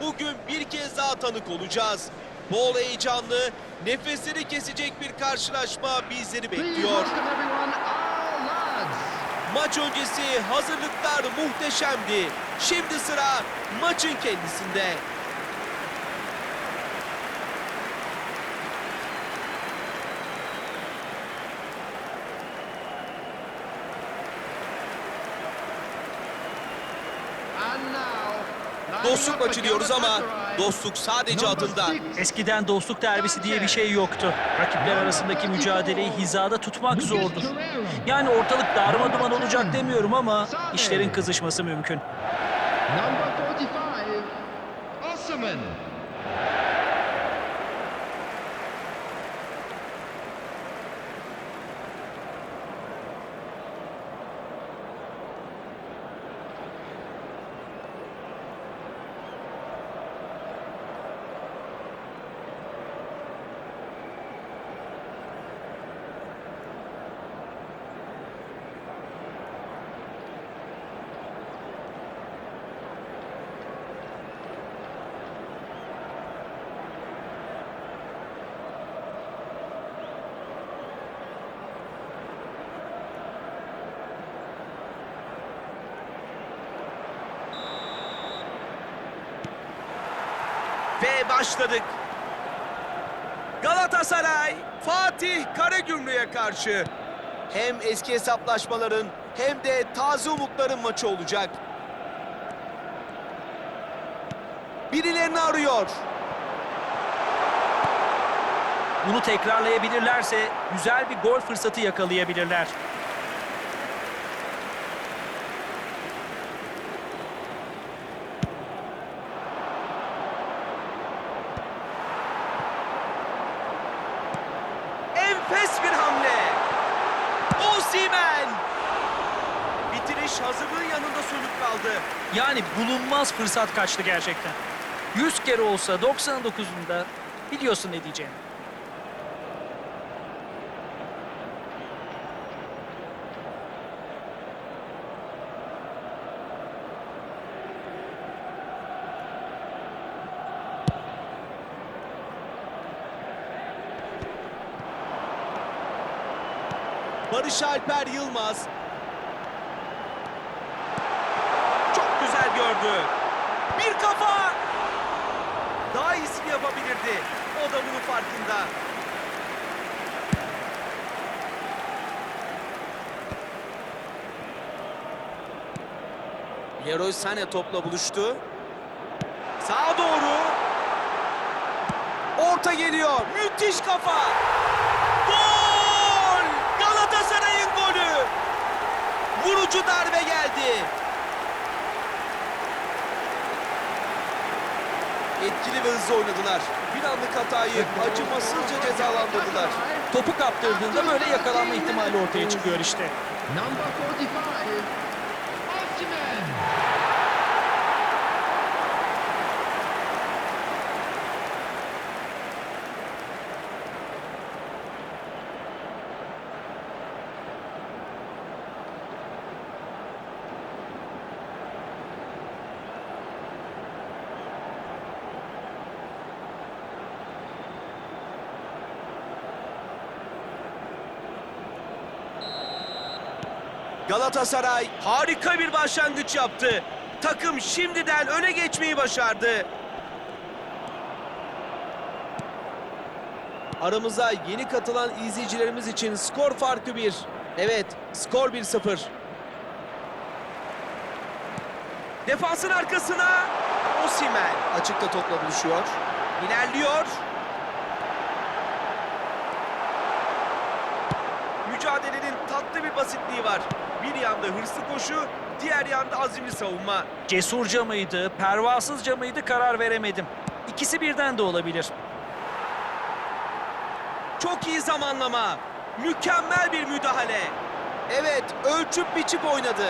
bugün bir kez daha tanık olacağız. Bol heyecanlı, nefesleri kesecek bir karşılaşma bizleri bekliyor. Maç öncesi hazırlıklar muhteşemdi. Şimdi sıra maçın kendisinde. And now, Dostluk maçı diyoruz ama dostluk sadece adında. Eskiden dostluk derbisi diye bir şey yoktu. Rakipler arasındaki mücadeleyi hizada tutmak zordur. Yani ortalık darmaduman olacak demiyorum ama işlerin kızışması mümkün. Number 45, Osman. Ve başladık. Galatasaray, Fatih Karagümrük'e karşı. Hem eski hesaplaşmaların hem de taze umutların maçı olacak. Birilerini arıyor. Bunu tekrarlayabilirlerse güzel bir gol fırsatı yakalayabilirler. Enfes bir hamle. Osimhen. Bitiriş yanında sönük kaldı. Yani bulunmaz fırsat kaçtı gerçekten. 100 kere olsa 99'unda biliyorsun ne diyeceğimi. Barış Alper Yılmaz. Çok güzel gördü. Bir kafa. Daha iyisini yapabilirdi. O da bunun farkında. Leroy Sané topla buluştu. Sağa doğru. Orta geliyor. Müthiş kafa. Gol! Galatasaray'ın golü. Vurucu darbe geldi. Etkili ve hızlı oynadılar. Bir anlık hatayı acımasızca cezalandırdılar. Topu kaptırdığında böyle yakalanma ihtimali ortaya çıkıyor işte. Galatasaray harika bir başlangıç yaptı. Takım şimdiden öne geçmeyi başardı. Aramıza yeni katılan izleyicilerimiz için skor farkı 1. Evet, skor 1-0. Defansın arkasına Osimhen açıkta topla buluşuyor. İlerliyor. Mücadelenin tatlı bir basitliği var. Bir yanda hırslı koşu, diğer yanda azimli savunma. Cesurca mıydı, pervasızca mıydı karar veremedim. İkisi birden de olabilir. Çok iyi zamanlama. Mükemmel bir müdahale. Evet, ölçüp biçip oynadı.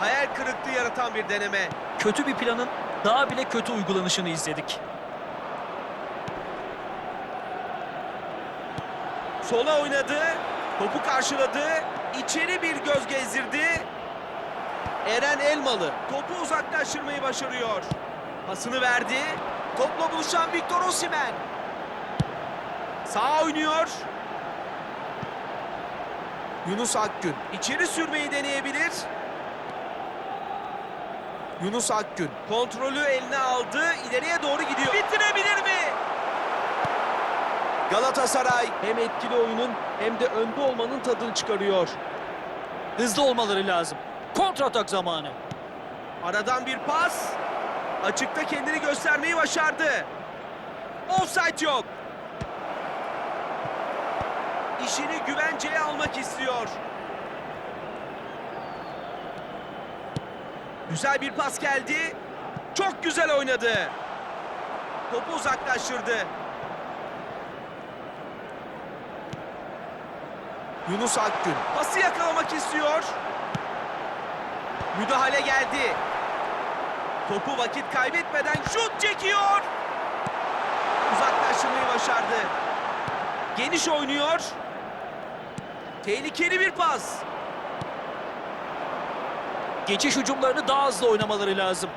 Hayal kırıklığı yaratan bir deneme. Kötü bir planın daha bile kötü uygulanışını izledik. Sola oynadı, topu karşıladı, içeri bir göz gezdirdi. Eren Elmalı topu uzaklaştırmayı başarıyor. Pasını verdi. Topla buluşan Victor Osimhen. Sağ oynuyor. Yunus Akgün içeri sürmeyi deneyebilir. Yunus Akgün kontrolü eline aldı. ileriye doğru gidiyor. Bitirebilir mi? Galatasaray hem etkili oyunun hem de önde olmanın tadını çıkarıyor. Hızlı olmaları lazım. Kontratak zamanı. Aradan bir pas. Açıkta kendini göstermeyi başardı. Offside yok. İşini güvenceye almak istiyor. Güzel bir pas geldi. Çok güzel oynadı. Topu uzaklaştırdı. Yunus Akgün pası yakalamak istiyor. Müdahale geldi. Topu vakit kaybetmeden şut çekiyor. Uzaklaştırmayı başardı. Geniş oynuyor. Tehlikeli bir pas. Geçiş hücumlarını daha hızlı oynamaları lazım.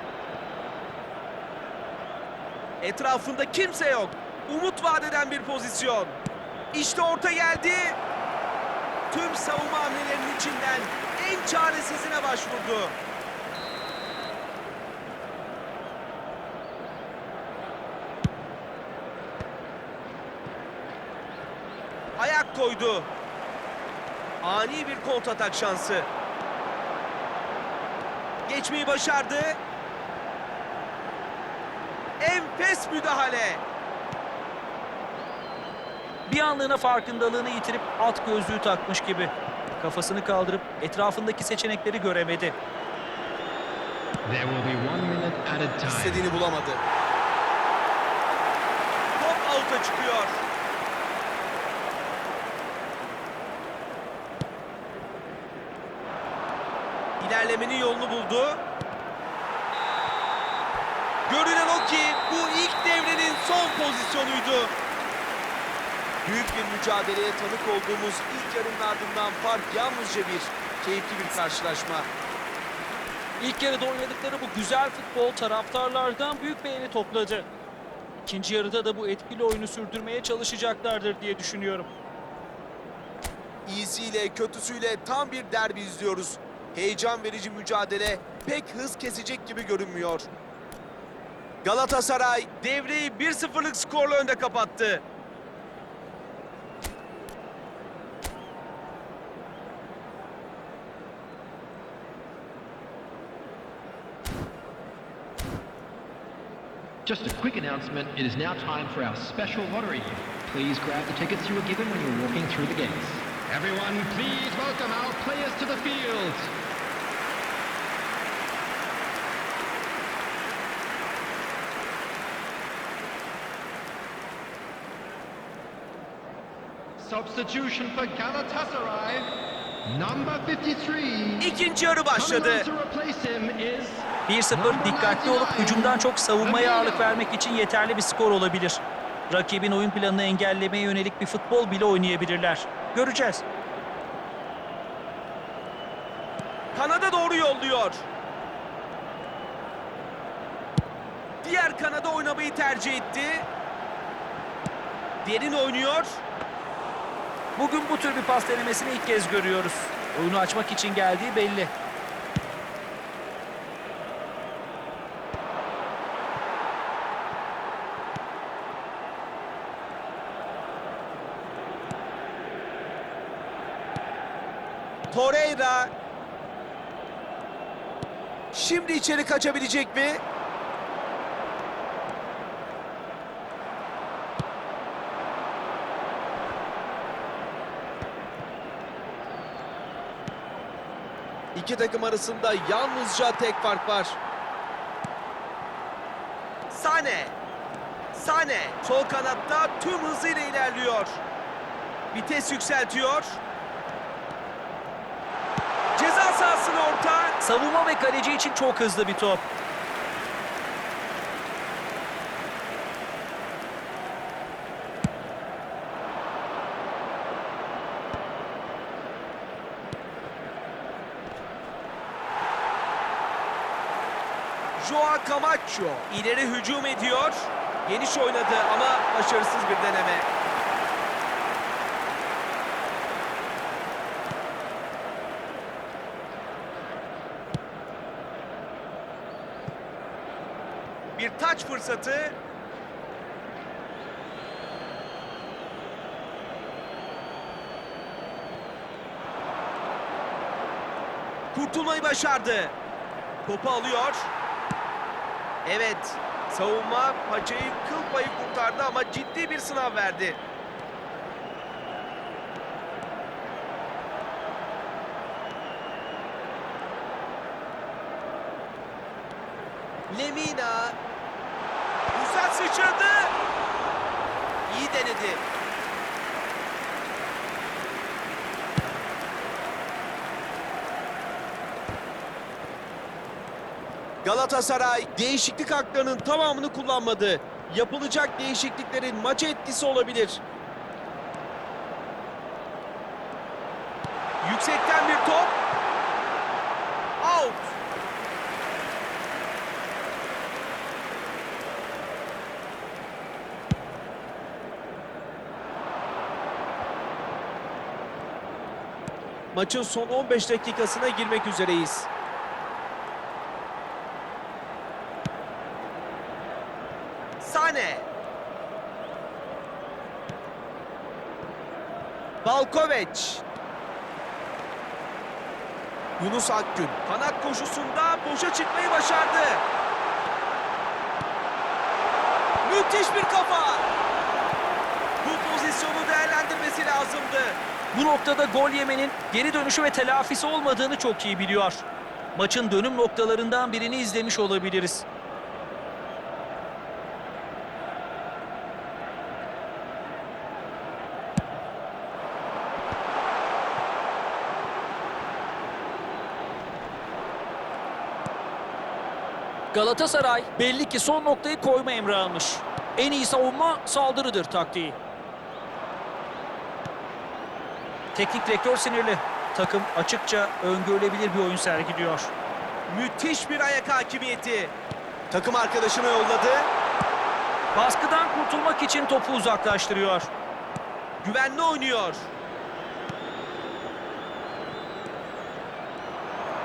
Etrafında kimse yok. Umut vadeden bir pozisyon. İşte orta geldi. Tüm savunma hamlelerinin içinden en çaresizine başvurdu. Ayak koydu. Ani bir kontratak şansı. Geçmeyi başardı. Enfes müdahale. Bir anlığına farkındalığını yitirip at gözlüğü takmış gibi. Kafasını kaldırıp etrafındaki seçenekleri göremedi. İstediğini bulamadı. Top avuta çıkıyor. İlerlemenin yolunu buldu. Görünen o ki bu ilk devrenin son pozisyonuydu. Büyük bir mücadeleye tanık olduğumuz ilk yarının ardından fark yalnızca bir. Keyifli bir karşılaşma. İlk yarıda oynadıkları bu güzel futbol taraftarlardan büyük beğeni topladı. İkinci yarıda da bu etkili oyunu sürdürmeye çalışacaklardır diye düşünüyorum. İyisiyle kötüsüyle tam bir derbi izliyoruz. Heyecan verici mücadele pek hız kesecek gibi görünmüyor. Galatasaray devreyi 1-0'lık skorla önde kapattı. Just a quick announcement, it is now time for our special lottery. Please grab the tickets you were given when you were walking through the gates. Everyone, please welcome our players to the field. Substitution for Galatasaray. Number 53. İkinci yarı başladı. Coming on to replace him is 1-0 dikkatli olup hücumdan çok savunmaya ağırlık vermek için yeterli bir skor olabilir. Rakibin oyun planını engellemeye yönelik bir futbol bile oynayabilirler. Göreceğiz. Kanada doğru yolluyor. Diğer kanada oynamayı tercih etti. Derin oynuyor. Bugün bu tür bir pas denemesini ilk kez görüyoruz. Oyunu açmak için geldiği belli. Şimdi içeri kaçabilecek mi? İki takım arasında yalnızca tek fark var. Sane. Sane sol kanatta tüm hızıyla ilerliyor. Vites yükseltiyor. Savunma ve kaleci için çok hızlı bir top. Joao Camacho ileri hücum ediyor. Geniş oynadı ama başarısız bir deneme. Bir taç fırsatı. Kurtulmayı başardı. Topu alıyor. Evet, savunma paçayı kıl payı kurtardı ama ciddi bir sınav verdi. Lemina sıçradı. İyi denedi. Galatasaray değişiklik haklarının tamamını kullanmadı. Yapılacak değişikliklerin maça etkisi olabilir. Yüksekten bir top. Out. Maçın son 15 dakikasına girmek üzereyiz. Sane. Balkoveç. Yunus Akgün kanat koşusunda boşa çıkmayı başardı. Müthiş bir kafa. Bu pozisyonu değerlendirmesi. Bu noktada gol yemenin geri dönüşü ve telafisi olmadığını çok iyi biliyor. Maçın dönüm noktalarından birini izlemiş olabiliriz. Galatasaray belli ki son noktayı koyma emri almış. En iyi savunma saldırıdır taktiği. Teknik direktör sinirli. Takım açıkça öngörülebilir bir oyun sergiliyor. Müthiş bir ayak hakimiyeti. Takım arkadaşına yolladı. Baskıdan kurtulmak için topu uzaklaştırıyor. Güvenli oynuyor.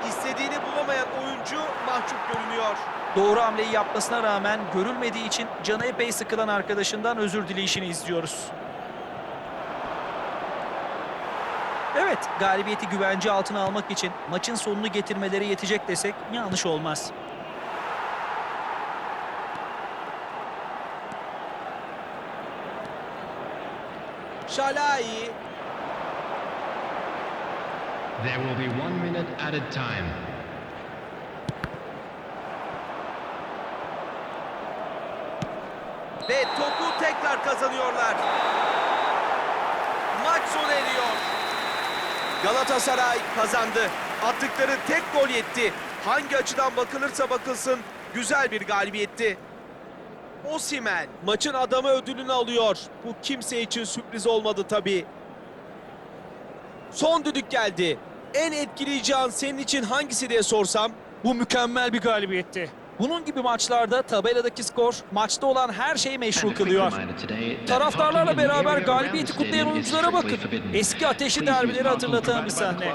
İstediğini bulamayan oyuncu mahcup görünüyor. Doğru hamleyi yapmasına rağmen görülmediği için canı epey sıkılan arkadaşından özür dileyişini izliyoruz. Evet, galibiyeti güvence altına almak için maçın sonunu getirmeleri yetecek desek yanlış olmaz. Şalai There will be one minute added time. ve topu tekrar kazanıyorlar. Maç sona eriyor. Galatasaray kazandı. Attıkları tek gol yetti. Hangi açıdan bakılırsa bakılsın güzel bir galibiyetti. Osimen maçın adamı ödülünü alıyor. Bu kimse için sürpriz olmadı tabii. Son düdük geldi. En etkileyici an senin için hangisi diye sorsam Bu mükemmel bir galibiyetti. Bunun gibi maçlarda tabeladaki skor maçta olan her şeyi meşru kılıyor. Taraftarlarla beraber galibiyeti kutlayan oyunculara bakın. Eski ateşli derbileri hatırlatan bir sahne.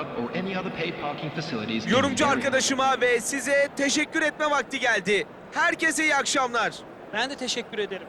Yorumcu arkadaşıma ve size teşekkür etme vakti geldi. Herkese iyi akşamlar. Ben de teşekkür ederim.